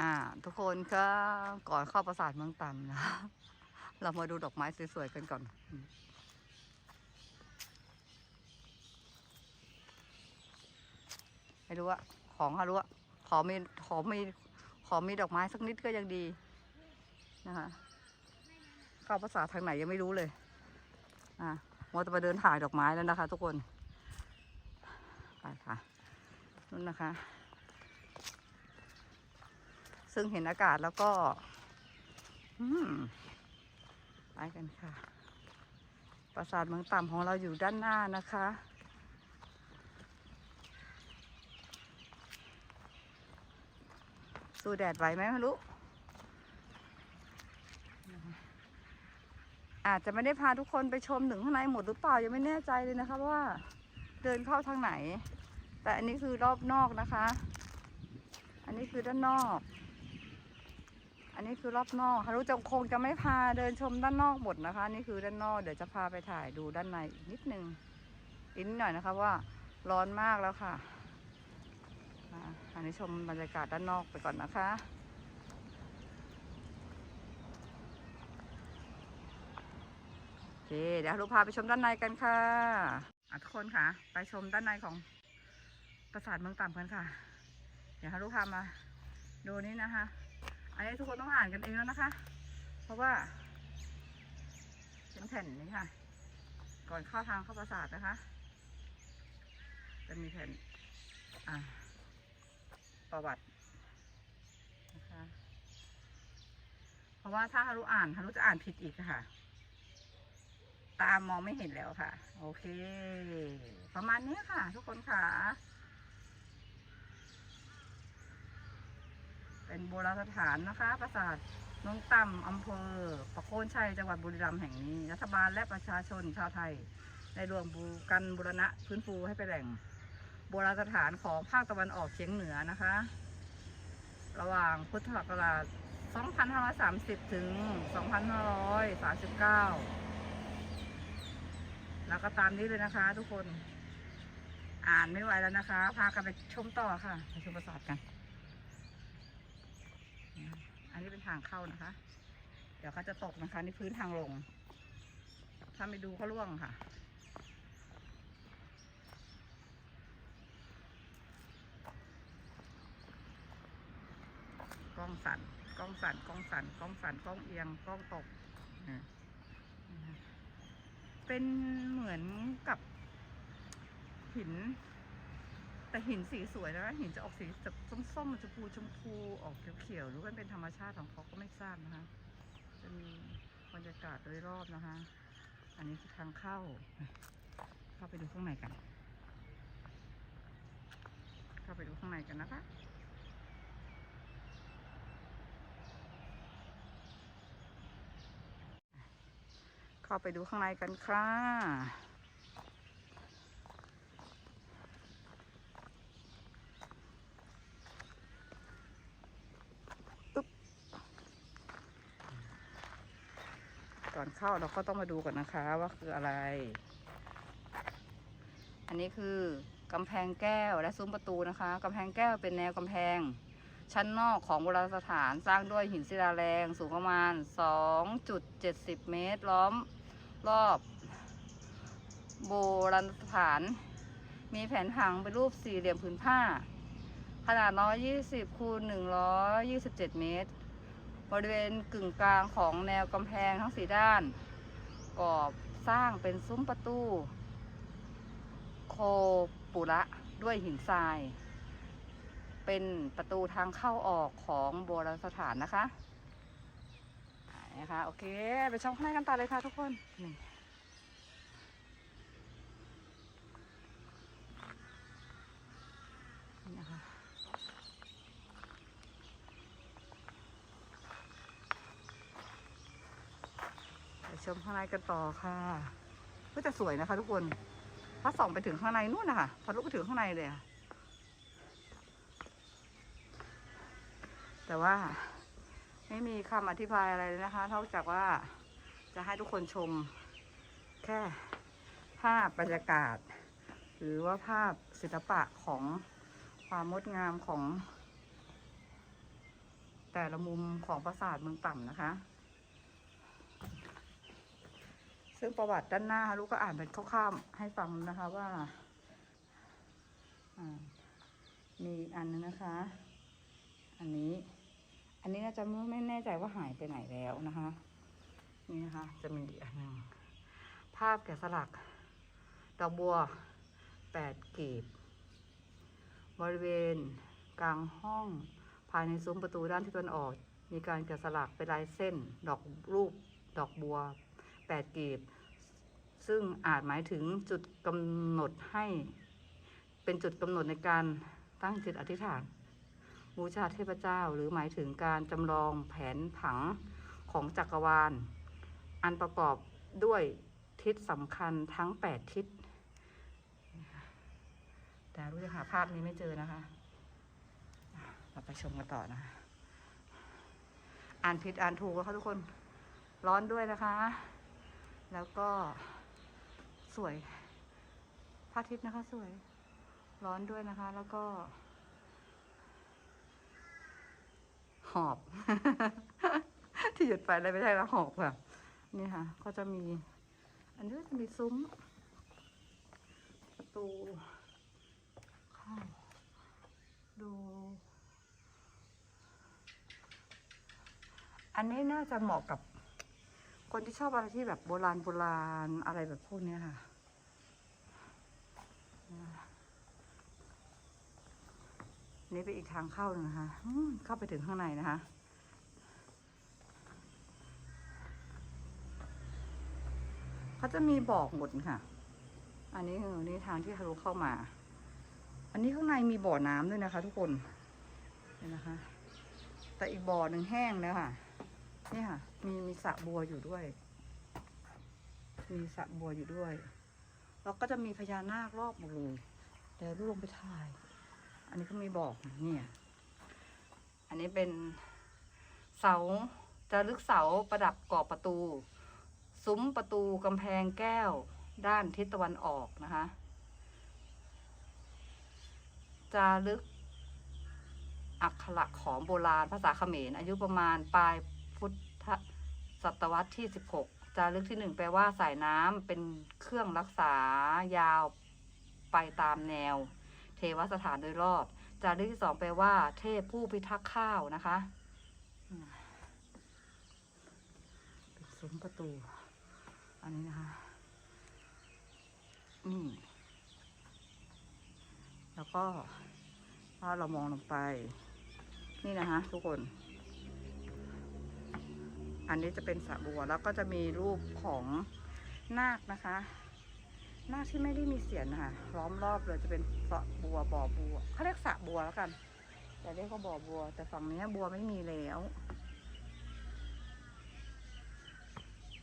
อ่า ทุกคนก็ก่อนเข้าปราสาทเมืองต่ำนะ เรามาดูดอกไม้สวยๆกันก่อนไม่รู้อะของฮารู้อะขอมีขอมีขอมีดอกไม้สักนิดก็ยังดีนะคะเข้าภาษาทางไหนยังไม่รู้เลย อะมอจะไปเดินถ่ายดอกไม้แล้วนะคะ ทุกคน ไปค่ะนู่นนะคะ ซึ่งเห็นอากาศแล้วก็ อืมไปกันค่ะ ปราสาทเมืองต่ำของเราอยู่ด้านหน้านะคะ สู้แดดไหวไหมไม่รู้อาจจะไม่ได้พาทุกคนไปชมถึงข้างในหมดหรือเปล่ายังไม่แน่ใจเลยนะคะว่าเดินเข้าทางไหน แต่อันนี้คือรอบนอกนะคะ อันนี้คือด้านนอก อันนี้คือรอบนอกฮารุจะคงจะไม่พาเดินชมด้านนอกหมดนะคะ นี่คือด้านนอก เดี๋ยวจะพาไปถ่ายดูด้านในอีกนิดนึงอีกนิดหน่อยนะคะว่าร้อนมากแล้วค่ะอันนี้ชมบรรยากาศด้านนอกไปก่อนนะคะโอเคเดี๋ยวฮารุพาไปชมด้านในกันค่ะอะทุกคนค่ะ ไปชมด้านในของปราสาทเมืองต่ำกันค่ะ เดี๋ยวฮารุพามาดูนี่นะคะ อันนี้ทุกคนต้องอ่านกันเองแล้วนะคะ เพราะว่าเป็นแผ่นนี้ค่ะ ก่อนเข้าทางเข้าปราสาทนะคะ จะมีแผ่นประวัตินะคะ เพราะว่าถ้าฮารุอ่านฮารุจะอ่านผิดอีกค่ะ ตามมองไม่เห็นแล้วค่ะ โอเค ประมาณนี้ค่ะ ทุกคนค่ะ เป็นโบราณสถานนะคะ ปราสาทเมืองต่ำอำเภอประโคนชัยจังหวัดบุรีรัมย์แห่งนี้ รัฐบาลและประชาชนชาวไทย ได้รวมบูกันบูรณะพื้นฟูให้เป็นแหล่ง โบราณสถานของภาคตะวันออกเฉียงเหนือนะคะ ระหว่างพุทธศักราช 2530 ถึง 2539 แล้วก็ตามนี้เลยนะคะทุกคน อ่านไม่ไหวแล้วนะคะ พากันไปชมต่อค่ะไปชมปราสาทกัน นนี้เป็นทางเข้านะคะ เดี๋ยวเขาจะตกนะคะนี่พื้นทางลง ถ้าไม่ดูก็ร่วงค่ะ กล้องสั่น กล้องสั่น กล้องสั่น กล้องสั่น กล้องเอียง กล้องตก เป็นเหมือนกับหิน แต่หินสีสวยนะหินจะออกสีส้มๆชมพูชมพูออกเขียวๆหรือว่าเป็นธรรมชาติของเขาก็ไม่ทราบนะคะจะมีบรรยากาศโดยรอบนะคะ อันนี้คือทางเข้า เข้าไปดูข้างในกัน เข้าไปดูข้างในกันนะคะเข้าไปดูข้างในกันค่ะ ก่อนเข้าเราก็ต้องมาดูก่อนนะคะว่าคืออะไร อันนี้คือกำแพงแก้วและซุ้มประตูนะคะกำแพงแก้วเป็นแนวกำแพง ชั้นนอกของโบราณสถานสร้างด้วยหินศิลาแรงสูงประมาณ 2.70 เมตร ล้อมรอบ โบราณสถาน มีแผนผังเป็นรูปสี่เหลี่ยมผืนผ้า ขนาด 120คูณ127 เมตร บริเวณกึ่งกลางของแนวกำแพงทั้งสี่ด้านกอบสร้างเป็นซุ้มประตู โคปุระด้วยหินทราย เป็นประตูทางเข้าออกของโบราณสถานนะคะอ่านะคะ โอเค ไปชมข้างในกันต่อเลยค่ะทุกคนนี่นี่นะคะ ไป ชมข้างในกันต่อค่ะ ก็จะสวยนะคะ ทุกคนถ้าส่องไปถึงข้างในนู่นนะคะทะลุกไปถึงข้างในเลยแต่ว่าไม่มีคำอธิบายอะไรเลยนะคะนอกจากว่าจะให้ทุกคนชม แค่ภาพบรรยากาศ หรือว่าภาพศิลปะของความงดงามของ แต่ละมุมของปราสาทเมืองต่ำนะคะ ซึ่งประวัติด้านหน้าลูกก็อ่านเป็นคร่าวๆให้ฟังนะคะว่ามีอีกอันนึงนะคะ อันนี้ อันนี้น่าจะไม่แน่ใจว่าหายไปไหนแล้วนะคะ นี่นะคะ จะมีอีกอันหนึ่งภาพแกะสลัก ดอกบัวแปดกีบบริเวณ กลางห้อง ภายในซุ้มประตูด้านทิศตะวันออก มีการแกะสลักเป็นลายเส้น ดอกรูป ดอกบัว แปดกีบ ซึ่งอาจหมายถึงจุดกำหนดให้ เป็นจุดกำหนดในการตั้งจิตอธิษฐานบูชาเทพเจ้า หรือหมายถึงการจำลองแผนผังของจักรวาล อันประกอบด้วยทิศสำคัญทั้งแปดทิศ แต่รู้จะหาภาพนี้ไม่เจอนะคะ เราไปชมกันต่อนะ อ่านผิดอ่านถูกแล้วค่ะทุกคน ร้อนด้วยนะคะ แล้วก็สวยพระอาทิตย์นะคะสวย ร้อนด้วยนะคะ แล้วก็ หอบ ที่หยุดไปเลยไม่ใช่ละหอบค่ะ นี่ค่ะ ก็จะมี อันนี้จะมีซุ้ม ประตูเข้าดูอันนี้น่าจะเหมาะกับ คนที่ชอบอะไรที่แบบโบราณโบราณอะไรแบบพวกนี้ค่ะ นี่เป็นอีกทางเข้าหนึ่งนะคะเข้าไปถึงข้างในนะคะเขาจะมีบอกหมดค่ะ อันนี้คือนี่ทางที่ทะลุเข้ามา อันนี้ข้างในมีบ่อน้ำด้วยนะคะ ทุกคนเห็นนะคะ แต่อีกบ่อหนึ่งแห้งแล้วค่ะ นี่ค่ะ มีมีสระบัวอยู่ด้วย มีสระบัวอยู่ด้วย แล้วก็จะมีพญานาครอบหมดเลยเดี๋ยวลูกลงไปถ่าย อันนี้ก็มีบอกเนี่ย อันนี้เป็นเสาจะลึกเสาประดับกรอบประตู ซุ้มประตูกำแพงแก้ว ด้านทิศตะวันออกนะคะจารึกอักขระของโบราณภาษาเขมรอายุประมาณปลาย พุทธศตวรรษที่ 16 จารึกที่หนึ่งแปลว่าสายน้ำเป็นเครื่องรักษายาวไปตามแนว เทวสถานโดยรอบ จารึกที่สองแปลว่า เทพผู้พิทักษ์ข้าวนะคะเป็นซุ้มประตู อันนี้นะคะ นี่ แล้วก็ถ้าเรามองลงไป นี่นะคะทุกคน อันนี้จะเป็นสระบัวแล้วก็จะมีรูปของนาคนะคะ นาคที่ไม่ได้มีเสียนนะคะล้อมรอบเลยจะเป็นสระบัวบ่อบัวเขาเรียกสระบัวแล้วกันแต่เรียกว่าบ่อบัว แต่ฝั่งนี้บัวไม่มีแล้ว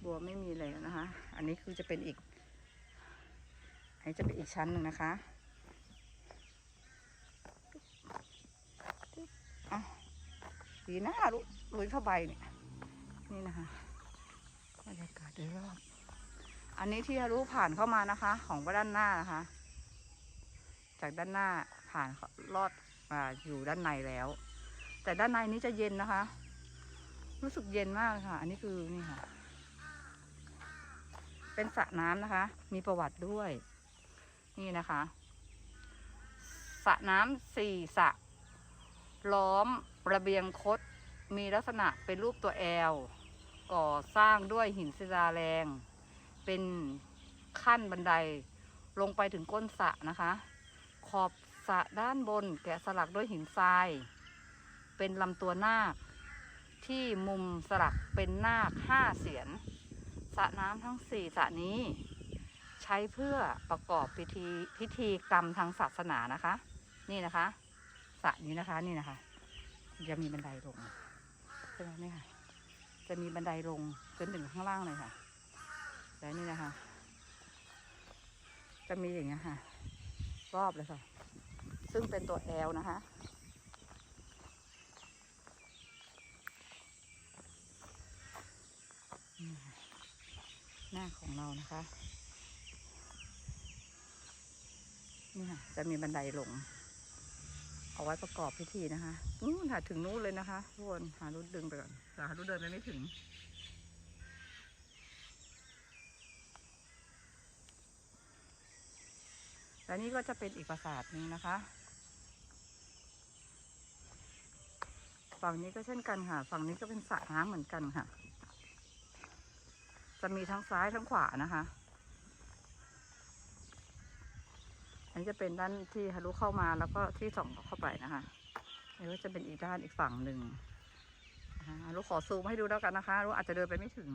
บัวไม่มีแล้วนะคะ อันนี้คือจะเป็นอีก อันนี้จะเป็นอีกชั้นหนึ่งนะคะอะดีนะลุลุยเข้าไปเนี่ย นี่นะคะบรรยากาศโดยรอบ อันนี้ที่ฮารุผ่านเข้ามานะคะ ของด้านหน้านะคะ จากด้านหน้าผ่านลอดมาอยู่ด้านในแล้ว แต่ด้านในนี้จะเย็นนะคะ รู้สึกเย็นมากเลยค่ะ อันนี้คือนี่ค่ะ เป็นสระน้ำนะคะ มีประวัติด้วย นี่นะคะสระน้ำสี่สระล้อมระเบียงคด มีลักษณะเป็นรูปตัวแอล ก่อสร้างด้วยหินศิลาแรง เป็นขั้นบันไดลงไปถึงก้นสระนะคะ ขอบสระด้านบนแกะสลักด้วยหินทราย เป็นลำตัวนาค ที่มุมสลักเป็นนาคห้าเสียนสระน้ำทั้งสี่สระนี้ ใช้เพื่อประกอบพิธีพิธีกรรมทางศาสนานะคะ นี่นะคะสระนี้นะคะนี่นะคะ จะมีบันไดลง ใช่ไหมนี่ค่ะ จะมีบันไดลงจนถึงข้างล่างเลยค่ะ แล้วนี่นะคะ จะมีอย่างเงี้ยค่ะ รอบเลยค่ะ ซึ่งเป็นตัวแอลนะคะนี่ค่ะหน้าของเรานะคะ นี่ค่ะ จะมีบันไดลง เอาไว้ประกอบพิธีนะคะนู่นค่ะถึงนู้นเลยนะคะทุกคนหารุดดึงไปก่อนแต่หารุดเดินไปไม่ถึง และนี่ก็จะเป็นอีกปราสาทนึงนะคะฝั่งนี้ก็เช่นกันค่ะ ฝั่งนี้ก็เป็นสระน้ำเหมือนกันค่ะ จะมีทั้งซ้ายทั้งขวานะคะ อั นนี้จะเป็นด้านที่ฮารุเข้ามาแล้วก็ที่ส่องเข้าไปนะคะนี่ก็จะเป็นอีกด้านอีกฝั่งหนึ่งนะคะฮารุขอซูมให้ดูแล้วกันนะคะฮารุอาจจะเดินไปไม่ถึง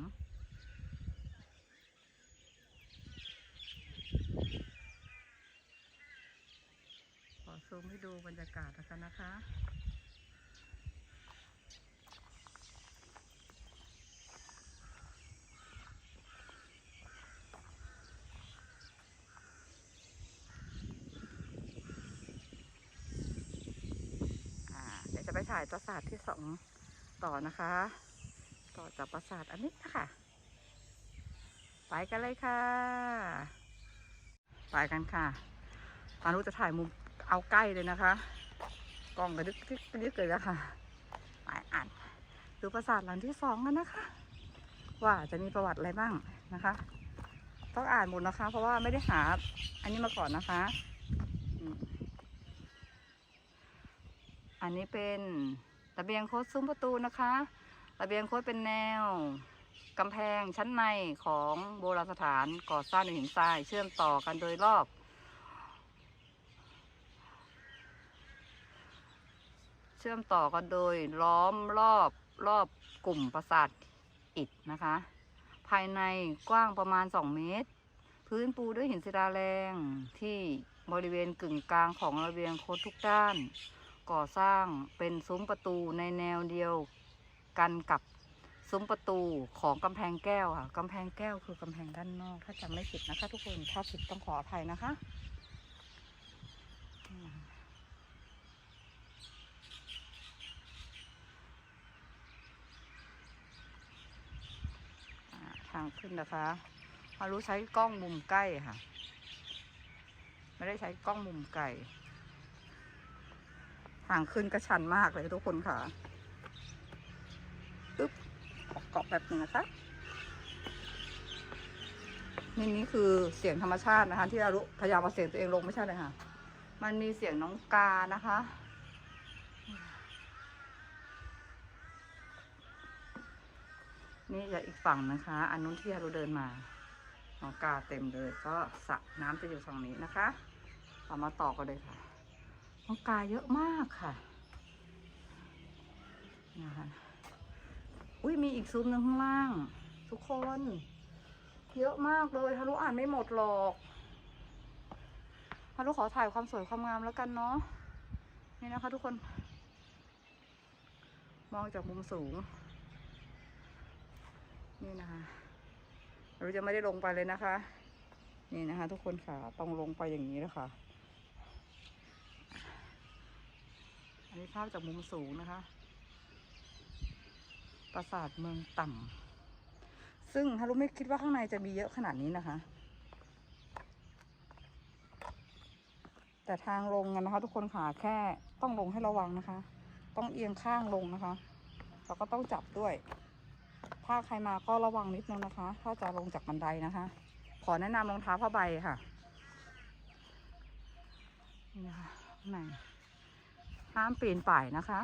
ขอซูมให้ดูบรรยากาศแล้วกันนะคะ อ่าเดี๋ยว จะไปถ่ายปราสาทที่สองต่อนะคะ ต่อจากปราสาทอันนี้นะคะไปกันเลยค่ะ ไปกันค่ะพานุจะถ่ายมุมเอาใกล้เลยนะคะ กล้องกระดึกกระดึกกระดึกเลยนะคะไปอ่านดูปราสาทหลังที่สองกันนะคะ ว่าจะมีประวัติอะไรบ้างนะคะ ต้องอ่านหมดนะคะ เพราะว่าไม่ได้หาอันนี้มาก่อนนะคะ อันนี้เป็นระเบียงโคดซุ้มประตูนะคะระเบียงโคดเป็นแนวกำแพงชั้นในของโบราณสถานก่อสร้างด้วยหินทรายเชื่อมต่อกันโดยรอบ เชื่อมต่อกันโดยล้อมรอบรอบกลุ่มปราสาทอิฐนะคะ ภายในกว้างประมาณ 2 เมตร พื้นปูด้วยหินศิลาแรงที่บริเวณกึ่งกลางของระเบียงโคดทุกด้าน ก่อสร้างเป็นซุ้มประตูในแนวเดียวกันกับซุ้มประตูของกำแพงแก้วค่ะกำแพงแก้วคือกำแพงด้านนอก ถ้าจำไม่ผิดนะคะ ทุกคนถ้าผิดต้องขออภัยนะคะทางขึ้นนะคะฮารุใช้กล้องมุมใกล้ค่ะ ไม่ได้ใช้กล้องมุมไกล ทางขึ้นก็ชันมากเลยทุกคนค่ะปึ๊บออกเกาะแบบนึงนะคะนี่นี่คือเสียงธรรมชาตินะคะ ที่อารุพยายามเอาเสียงตัวเองลงไม่ใช่เลยค่ะ มันมีเสียงน้องกานะคะ นี่จะอีกฝั่งนะคะ อันนู้นที่อารุเดินมาน้องกาเต็มเลย ก็สระน้ำจะอยู่ฝั่งนี้นะคะเรามาต่อกันเลยค่ะ น้องกาเยอะมากค่ะนะคะอุ้ยมีอีกซุ้มหนึ่งข้างล่าง ทุกคน เยอะมากเลยฮารุอ่านไม่หมดหรอกฮารุขอถ่ายความสวยความงามแล้วกันเนาะนี่นะคะ ทุกคน มองจากมุมสูง นี่นะคะฮารุจะไม่ได้ลงไปเลยนะคะ นี่นะคะ ทุกคนค่ะต้องลงไปอย่างนี้แล้วค่ะ อันนี้ภาพจากมุมสูงนะคะ ปราสาทเมืองต่ำ ซึ่งฮารุไม่คิดว่าข้างในจะมีเยอะขนาดนี้นะคะ แต่ทางลงกันนะคะ ทุกคนค่ะแค่ต้องลงให้ระวังนะคะ ต้องเอียงข้างลงนะคะ แล้วก็ต้องจับด้วย ถ้าใครมาก็ระวังนิดนึงนะคะ ถ้าจะลงจากบันไดนะคะ ขอแนะนำรองเท้าผ้าใบค่ะ นี่นะคะข้างใน ห้ามปีนป่ายนะคะ